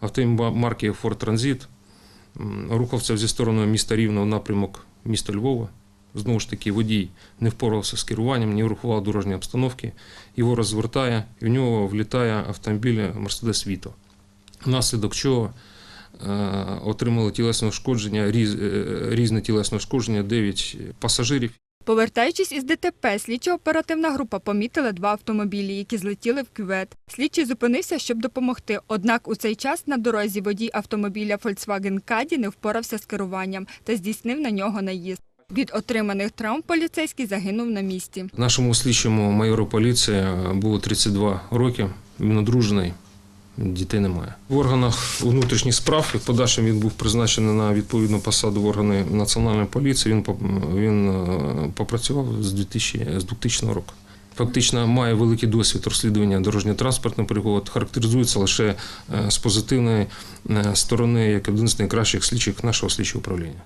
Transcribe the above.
Автомобіль марки Ford Transit рухався зі сторони міста Рівно в напрямок міста Львова. Знову ж таки, водій не впорався з керуванням, не врахував дорожні обстановки. Його розвертає, і в нього влітає автомобіль Mercedes Vito. Внаслідок чого е, отримали тілесне ушкодження, е, різне тілесне ушкодження 9 пасажирів. Повертаючись із ДТП, слідчо-оперативна група помітила два автомобілі, які злетіли в кювет. Слідчий зупинився, щоб допомогти. Однак у цей час на дорозі водій автомобіля Volkswagen Caddy не впорався з керуванням та здійснив на нього наїзд. Від отриманих травм поліцейський загинув на місці. Нашому слідчому майору поліції е, було 32 роки. Він одружений, дітей немає. В органах внутрішніх справ і в подальшому він був призначений на відповідну посаду в органи національної поліції. Він, він е, попрацював з 2000, з 2000 року. Фактично має великий досвід розслідування дорожньо-транспортних пригод, характеризується лише е, з позитивної е, сторони як один з найкращих слідчих нашого слідчого управління.